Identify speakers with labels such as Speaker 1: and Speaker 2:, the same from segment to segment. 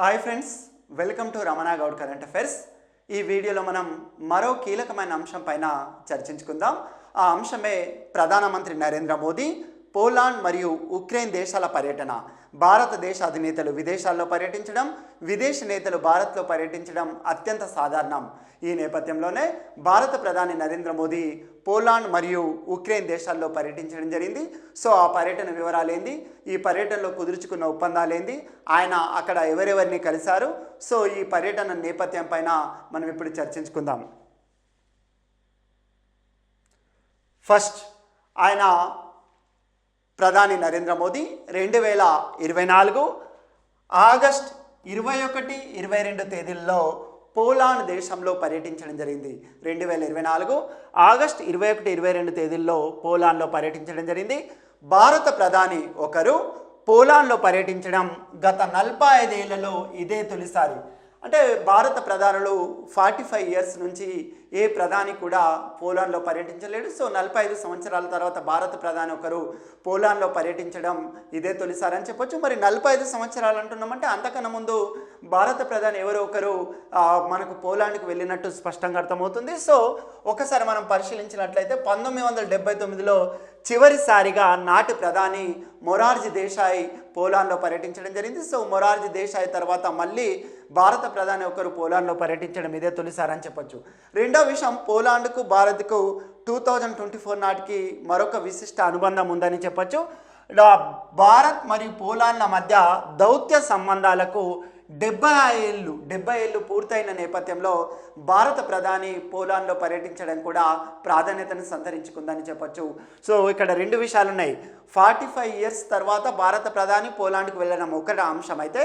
Speaker 1: Hi friends welcome to Ramana Goud current affairs ఈ వీడియోలో మనం మరో కీలకమైన అంశం పైన చర్చించుకుందాం. ఆ అంశమే ప్రధానమంత్రి నరేంద్ర మోదీ పోలాండ్ మరియు ఉక్రెయిన్ దేశాల పర్యటన. భారతదేశ అధినేతలు విదేశాల్లో పర్యటించడం విదేశీ నేతలు భారత్లో పర్యటించడం అత్యంత సాధారణం. ఈ నేపథ్యంలోనే భారత ప్రధాని నరేంద్ర మోదీ పోలాండ్ మరియు ఉక్రెయిన్ దేశాల్లో పర్యటించడం జరిగింది. సో ఆ పర్యటన వివరాలు ఏంది ఈ పర్యటనలో కుదుర్చుకున్న ఒప్పందాలు ఏంది ఆయన అక్కడ ఎవరెవరిని కలిశారు? సో ఈ పర్యటన నేపథ్యం పైన మనం ఇప్పుడు చర్చించుకుందాం. ఫస్ట్ ఆయన ప్రధాని నరేంద్ర మోదీ రెండు వేల ఇరవై నాలుగు ఆగస్ట్ ఇరవై ఒకటి ఇరవై రెండు తేదీల్లో పోలాండ్ దేశంలో పర్యటించడం జరిగింది. రెండు వేల ఇరవై నాలుగు ఆగస్ట్ ఇరవై ఒకటి ఇరవై రెండు తేదీల్లో పోలాండ్లో పర్యటించడం జరిగింది. భారత ప్రధాని ఒకరు పోలాండ్లో పర్యటించడం గత నలభై ఐదేళ్ళలో ఇదే తొలిసారి. అంటే భారత ప్రధానులు ఫార్టీ ఫైవ్ ఇయర్స్ నుంచి ఏ ప్రధాని కూడా పోలాండ్లో పర్యటించలేడు. సో నలభై ఐదు సంవత్సరాల తర్వాత భారత ప్రధాని ఒకరు పోలాండ్లో పర్యటించడం ఇదే తొలిసారి అని చెప్పొచ్చు. మరి నలభై ఐదు సంవత్సరాలు అంటున్నామంటే అంతకన్నా ముందు భారత ప్రధాని ఎవరో ఒకరు మనకు పోలాండ్కి వెళ్ళినట్టు స్పష్టంగా అర్థమవుతుంది. సో ఒకసారి మనం పరిశీలించినట్లయితే పంతొమ్మిది వందల డెబ్బై తొమ్మిదిలో చివరిసారిగా నాటి ప్రధాని మొరార్జీ దేశాయ్ పోలాండ్లో పర్యటించడం జరిగింది. సో మొరార్జీ దేశాయ్ తర్వాత మళ్ళీ భారత ప్రధాని ఒకరు పోలాండ్లో పర్యటించడం ఇదే తొలిసారి అని చెప్పొచ్చు. రెండో విషయం పోలాండ్కు భారత్కు టూ థౌజండ్ ట్వంటీ ఫోర్ నాటికి మరొక విశిష్ట అనుబంధం ఉందని చెప్పొచ్చు. భారత్ మరియు పోలాండ్ల మధ్య దౌత్య సంబంధాలకు డెబ్బై ఏళ్ళు డెబ్బై ఏళ్ళు పూర్తయిన నేపథ్యంలో భారత ప్రధాని పోలాండ్లో పర్యటించడం కూడా ప్రాధాన్యతను సంతరించుకుందని చెప్పొచ్చు. సో ఇక్కడ రెండు విషయాలు ఉన్నాయి ఫార్టీ ఫైవ్ ఇయర్స్ తర్వాత భారత ప్రధాని పోలాండ్కు వెళ్ళడం ఒకటి అంశం. అయితే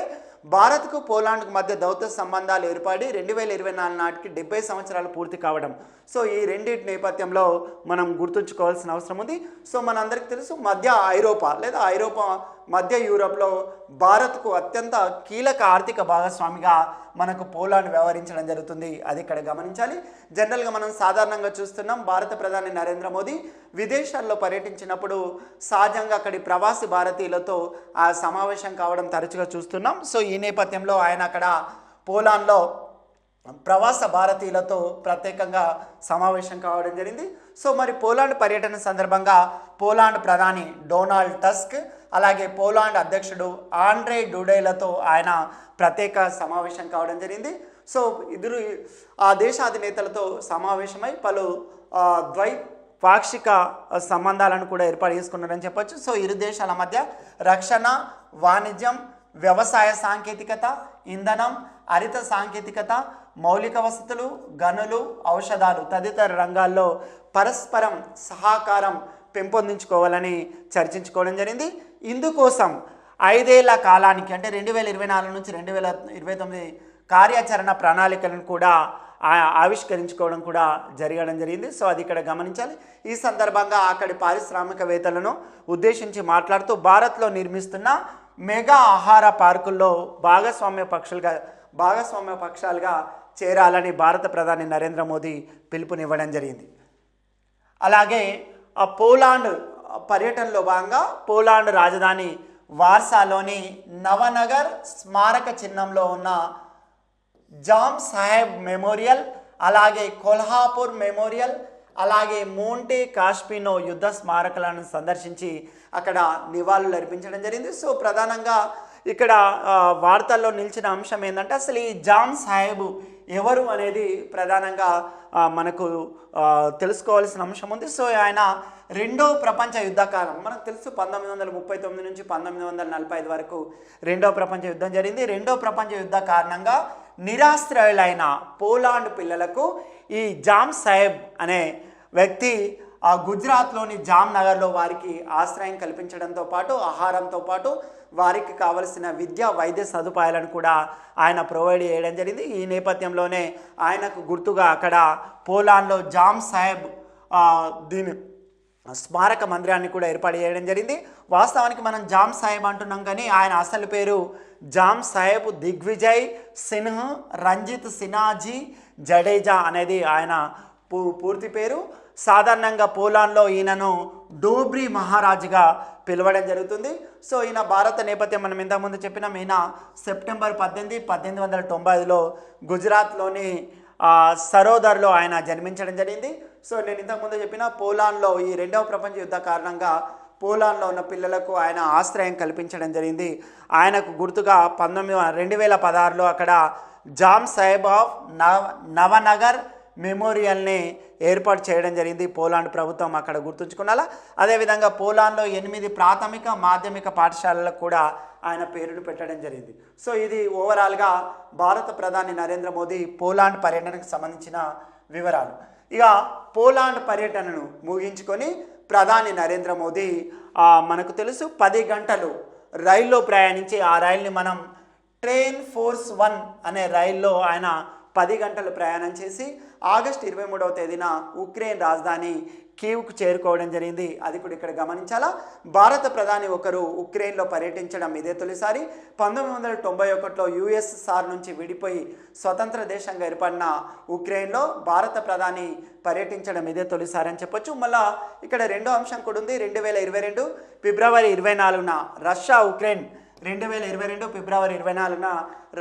Speaker 1: భారత్కు పోలాండ్కు మధ్య దౌత్య సంబంధాలు ఏర్పడి రెండు వేల ఇరవై నాలుగు నాటికి డెబ్బై సంవత్సరాలు పూర్తి కావడం. సో ఈ రెండింటి నేపథ్యంలో మనం గుర్తుంచుకోవాల్సిన అవసరం ఉంది. సో మనందరికీ తెలుసు మధ్య ఐరోపా లేదా ఐరోపా మధ్య యూరోప్లో భారత్కు అత్యంత కీలక ఆర్థిక భాగస్వామిగా మనకు పోలాండ్ వ్యవహరించడం జరుగుతుంది. అది ఇక్కడ గమనించాలి. జనరల్గా మనం సాధారణంగా చూస్తున్నాం భారత ప్రధాని నరేంద్ర మోదీ విదేశాల్లో పర్యటించినప్పుడు సహజంగా అక్కడి ప్రవాసి భారతీయులతో ఆ సమావేశం కావడం తరచుగా చూస్తున్నాం. సో ఈ నేపథ్యంలో ఆయన అక్కడ పోలాండ్లో ప్రవాస భారతీయులతో ప్రత్యేకంగా సమావేశం కావడం జరిగింది. సో మరి పోలాండ్ పర్యటన సందర్భంగా పోలాండ్ ప్రధాని డొనాల్డ్ టస్క్ అలాగే పోలాండ్ అధ్యక్షుడు ఆండ్రే డూడేలతో ఆయన ప్రత్యేక సమావేశం కావడం జరిగింది. సో ఇద్దరు ఆ దేశ అధినేతలతో సమావేశమై పలు ద్వై పాక్షిక సంబంధాలను కూడా ఏర్పాటు చేసుకున్నారని చెప్పొచ్చు. సో ఇరు దేశాల మధ్య రక్షణ వాణిజ్యం వ్యవసాయ సాంకేతికత ఇంధనం హరిత సాంకేతికత మౌలిక వసతులు గనులు ఔషధాలు తదితర రంగాల్లో పరస్పరం సహకారం పెంపొందించుకోవాలని చర్చించుకోవడం జరిగింది. ఇందుకోసం ఐదేళ్ళ కాలానికి అంటే రెండు వేల ఇరవై నాలుగు నుంచి రెండు వేల ఇరవై తొమ్మిది కార్యాచరణ ప్రణాళికలను కూడా ఆవిష్కరించుకోవడం కూడా జరగడం జరిగింది. సో అది ఇక్కడ గమనించాలి. ఈ సందర్భంగా అక్కడి పారిశ్రామికవేత్తలను ఉద్దేశించి మాట్లాడుతూ భారత్లో నిర్మిస్తున్న మెగా ఆహార పార్కుల్లో భాగస్వామ్య పక్షులుగా భాగస్వామ్య పక్షాలుగా చేరాలని భారత ప్రధాని నరేంద్ర మోదీ పిలుపునివ్వడం జరిగింది. అలాగే పోలాండ్ పర్యటనలో భాగంగా పోలాండ్ రాజధాని వార్సాలోని నవనగర్ స్మారక చిహ్నంలో ఉన్న జామ్ సాహెబ్ మెమోరియల్ అలాగే కొల్హాపూర్ మెమోరియల్ అలాగే మోంటే కాశ్మీనో యుద్ధ స్మారకాలను సందర్శించి అక్కడ నివాళులు అర్పించడం జరిగింది. సో ప్రధానంగా ఇక్కడ వార్తల్లో నిలిచిన అంశం ఏంటంటే అసలు ఈ జామ్ సాహెబ్ ఎవరు అనేది ప్రధానంగా మనకు తెలుసుకోవాల్సిన అంశం ఉంది. సో ఆయన రెండో ప్రపంచ యుద్ధకాలం మనకు తెలుసు పంతొమ్మిది వందల ముప్పై తొమ్మిది నుంచి పంతొమ్మిది వందల నలభై ఐదు వరకు రెండో ప్రపంచ యుద్ధం జరిగింది. రెండో ప్రపంచ యుద్ధ కారణంగా నిరాశ్రయులైన పోలాండ్ పిల్లలకు ఈ జామ్ సాహెబ్ అనే వ్యక్తి ఆ గుజరాత్లోని జామ్ నగర్లో వారికి ఆశ్రయం కల్పించడంతో పాటు ఆహారంతో పాటు వారికి కావలసిన విద్య వైద్య సదుపాయాలను కూడా ఆయన ప్రొవైడ్ చేయడం జరిగింది. ఈ నేపథ్యంలోనే ఆయనకు గుర్తుగా అక్కడ పోలాన్లో జామ్ సాహెబ్ దీని స్మారక మందిరాన్ని కూడా ఏర్పాటు చేయడం జరిగింది. వాస్తవానికి మనం జామ్ సాహెబ్ అంటున్నాం కానీ ఆయన అసలు పేరు జామ్ సాహెబ్ దిగ్విజయ్ సిన్హ్ రంజిత్ సినాజీ జడేజా అనేది ఆయన పూర్తి పేరు సాధారణంగా పోలాన్లో ఈయనను డోబ్రీ మహారాజుగా పిలవడం జరుగుతుంది. సో ఈయన భారత నేపథ్యం మనం ఇంతకుముందు చెప్పినాం. ఈయన సెప్టెంబర్ పద్దెనిమిది పద్దెనిమిది వందల తొంభై ఐదులో గుజరాత్లోని సరోదర్లో ఆయన జన్మించడం జరిగింది. సో నేను ఇంతకుముందు చెప్పిన పోలాన్లో ఈ రెండవ ప్రపంచ యుద్ధ కారణంగా పోలాన్లో ఉన్న పిల్లలకు ఆయన ఆశ్రయం కల్పించడం జరిగింది. ఆయనకు గుర్తుగా పంతొమ్మిది రెండు వేల పదహారులో అక్కడ జామ్ సాహెబ్ ఆఫ్ నవ నవనగర్ మెమోరియల్ని ఏర్పాటు చేయడం జరిగింది. పోలాండ్ ప్రభుత్వం అక్కడ గుర్తుంచుకున్నాలా? అదేవిధంగా పోలాండ్లో ఎనిమిది ప్రాథమిక మాధ్యమిక పాఠశాలలకు కూడా ఆయన పేరును పెట్టడం జరిగింది. సో ఇది ఓవరాల్గా భారత ప్రధాని నరేంద్ర మోదీ పోలాండ్ పర్యటనకు సంబంధించిన వివరాలు. ఇక పోలాండ్ పర్యటనను ముగించుకొని ప్రధాని నరేంద్ర మోదీ మనకు తెలుసు పది గంటలు రైల్లో ప్రయాణించి ఆ రైల్ని మనం ట్రైన్ ఫోర్స్ వన్ అనే రైల్లో ఆయన పది గంటలు ప్రయాణం చేసి ఆగస్ట్ ఇరవై మూడవ తేదీన ఉక్రెయిన్ రాజధాని కీవ్కు చేరుకోవడం జరిగింది. అది కూడా ఇక్కడ గమనించాలా? భారత ప్రధాని ఒకరు ఉక్రెయిన్లో పర్యటించడం ఇదే తొలిసారి. పంతొమ్మిది వందల తొంభై ఒకటిలో యుఎస్ఎస్ఆర్ నుంచి విడిపోయి స్వతంత్ర దేశంగా ఏర్పడిన ఉక్రెయిన్లో భారత ప్రధాని పర్యటించడం ఇదే తొలిసారి అని చెప్పొచ్చు. మళ్ళా ఇక్కడ రెండో అంశం కూడా ఉంది. రెండు వేల ఇరవై రెండు ఫిబ్రవరి ఇరవై నాలుగున రష్యా ఉక్రెయిన్ రెండు వేల ఇరవై రెండు ఫిబ్రవరి ఇరవై నాలుగున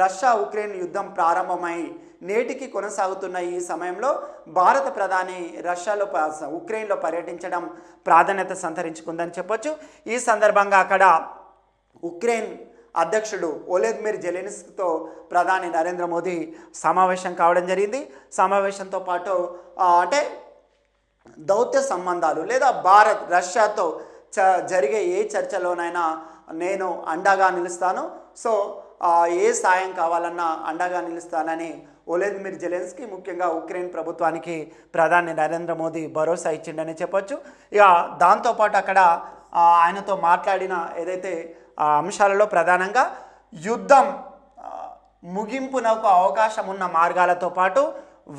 Speaker 1: రష్యా ఉక్రెయిన్ యుద్ధం ప్రారంభమై నేటికి కొనసాగుతున్న ఈ సమయంలో భారత ప్రధాని రష్యాలో ప- ఉక్రెయిన్లో పర్యటించడం ప్రాధాన్యత సంతరించుకుందని చెప్పొచ్చు. ఈ సందర్భంగా అక్కడ ఉక్రెయిన్ అధ్యక్షుడు ఒలెద్మిర్ జెలెన్స్తో ప్రధాని నరేంద్ర మోదీ సమావేశం కావడం జరిగింది. సమావేశంతో పాటు అంటే దౌత్య సంబంధాలు లేదా భారత్ రష్యాతో చ జరిగే ఏ చర్చలోనైనా నేను అండగా నిలుస్తాను. సో ఏ సాయం కావాలన్నా అండగా నిలుస్తానని ఒలేద్మిర్ జెలెన్స్కి ముఖ్యంగా ఉక్రెయిన్ ప్రభుత్వానికి ప్రధాని నరేంద్ర మోదీ భరోసా ఇచ్చిండని చెప్పొచ్చు. ఇక దాంతోపాటు అక్కడ ఆయనతో మాట్లాడిన ఏదైతే ఆ, అంశాలలో ప్రధానంగా యుద్ధం ముగింపునకు అవకాశం ఉన్న మార్గాలతో పాటు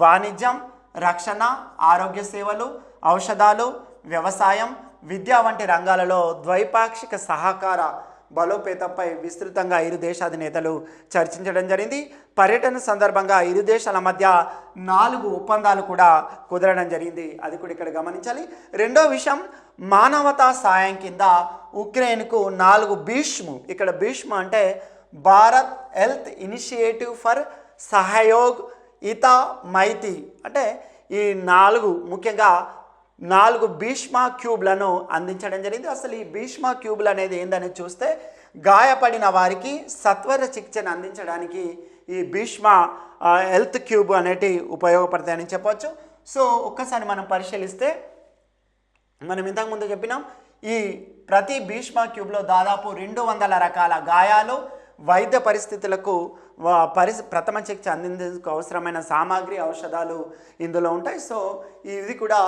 Speaker 1: వాణిజ్యం రక్షణ ఆరోగ్య సేవలు ఔషధాలు వ్యవసాయం విద్య వంటి రంగాలలో ద్వైపాక్షిక సహకార బలోపేతంపై విస్తృతంగా ఇరు దేశాధినేతలు చర్చించడం జరిగింది. పర్యటన సందర్భంగా ఇరు దేశాల మధ్య నాలుగు ఒప్పందాలు కూడా కుదరడం జరిగింది. అది కూడా ఇక్కడ గమనించాలి. రెండో విషయం మానవతా సాయం కింద ఉక్రెయిన్కు నాలుగు భీష్ము. ఇక్కడ భీష్మ అంటే Bharat health initiative for Sahyog Hita Maitri. అంటే ఈ నాలుగు ముఖ్యంగా నాలుగు భీష్మ క్యూబ్లను అందించడం జరిగింది. అసలు ఈ భీష్మ క్యూబ్లు అనేది ఏందని చూస్తే గాయపడిన వారికి సత్వర చికిత్సను అందించడానికి ఈ భీష్మ హెల్త్ క్యూబ్ అనేటి ఉపయోగపడతాయని చెప్పవచ్చు సో ఒక్కసారి మనం పరిశీలిస్తే మనం ఇంతకుముందు చెప్పినాం ఈ ప్రతి భీష్మ క్యూబ్లో దాదాపు రెండు వందల రకాల గాయాలు వైద్య పరిస్థితులకు పరిస్ ప్రథమ చికిత్స అందించేందుకు అవసరమైన సామాగ్రి ఔషధాలు ఇందులో ఉంటాయి. సో ఇది కూడా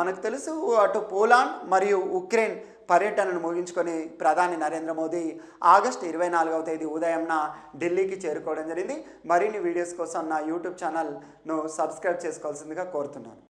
Speaker 1: మనకు తెలుసు అటు పోలాండ్ మరియు ఉక్రెయిన్ పర్యటనను ముగించుకొని ప్రధాని నరేంద్ర మోదీ ఆగస్టు ఇరవై నాలుగవ తేదీ ఉదయంన ఢిల్లీకి చేరుకోవడం జరిగింది. మరిన్ని వీడియోస్ కోసం నా యూట్యూబ్ ఛానల్ను సబ్స్క్రైబ్ చేసుకోవాల్సిందిగా కోరుతున్నాను.